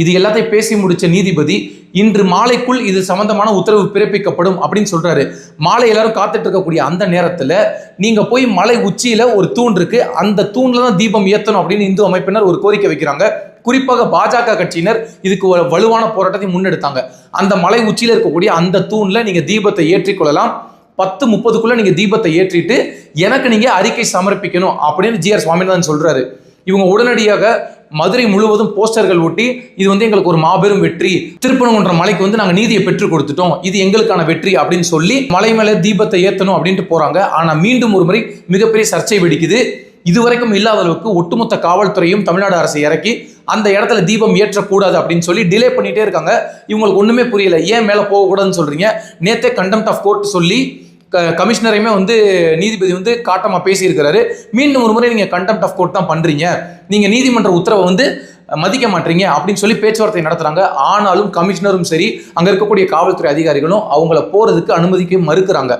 இது எல்லாத்தையும் பேசி முடிச்ச நீதிபதி இன்று மாலைக்குள் இது சம்பந்தமான உத்தரவு பிறப்பிக்கப்படும் அப்படின்னு சொல்றாரு. மாலை எல்லாரும் காத்துட்டு இருக்கக்கூடிய அந்த நேரத்துல நீங்க போய் மலை உச்சியில ஒரு தூண் இருக்கு. அந்த தூண்ல தான் தீபம் ஏத்தணும் அப்படின்னு இந்து அமைப்பினர் ஒரு கோரிக்கை வைக்கிறாங்க. குறிப்பாக பாஜக கட்சியினர் இதுக்கு ஒரு வலுவான போராட்டத்தை முன்னெடுத்தாங்க. அந்த மலை உச்சியில இருக்கக்கூடிய அந்த தூண்ல நீங்க தீபத்தை ஏற்றிக்கொள்ளலாம் பத்து முப்பதுக்குள்ள நீங்க தீபத்தை ஏற்றிட்டு எனக்கு நீங்க அறிக்கை சமர்ப்பிக்கணும் அப்படின்னு ஜிஆர் சுவாமிநாதன் சொல்றாரு. இவங்க உடனடியாக மதுரை முழுவதும் போஸ்டர்கள் ஒட்டி இது வந்து எங்களுக்கு ஒரு மாபெரும் வெற்றி. திருப்பனங்குன்ற மலைக்கு வந்து நாங்கள் நீதியை பெற்றுக் கொடுத்துட்டோம். இது எங்களுக்கான வெற்றி அப்படின்னு சொல்லி மலை மேலே தீபத்தை ஏற்றணும் அப்படின்ட்டு போறாங்க. ஆனா மீண்டும் ஒரு முறை மிகப்பெரிய சர்ச்சை வெடிக்குது. இதுவரைக்கும் இல்லாத அளவுக்கு ஒட்டுமொத்த காவல்துறையும் தமிழ்நாடு அரசு இறக்கி அந்த இடத்துல தீபம் ஏற்றக்கூடாது அப்படின்னு சொல்லி டிலே பண்ணிட்டே இருக்காங்க. இவங்களுக்கு ஒண்ணுமே புரியல. ஏன் மேலே போகக்கூடாதுன்னு சொல்றீங்க? நேத்தே கண்டெம்ட் ஆஃப் கோர்ட் சொல்லி கமிஷனரையுமே வந்து நீதிபதி வந்து காட்டமாக பேசியிருக்கிறாரு. மீண்டும் ஒரு முறை நீங்கள் கண்டெம்ட் ஆஃப் கோர்ட் தான் பண்ணுறீங்க நீங்கள் நீதிமன்ற உத்தரவை வந்து மதிக்க மாட்டீங்க அப்படின்னு சொல்லி பேச்சுவார்த்தை நடத்துறாங்க. ஆனாலும் கமிஷனரும் சரி அங்கே இருக்கக்கூடிய காவல்துறை அதிகாரிகளும் அவங்கள போகிறதுக்கு அனுமதிக்க மறுக்கிறாங்க.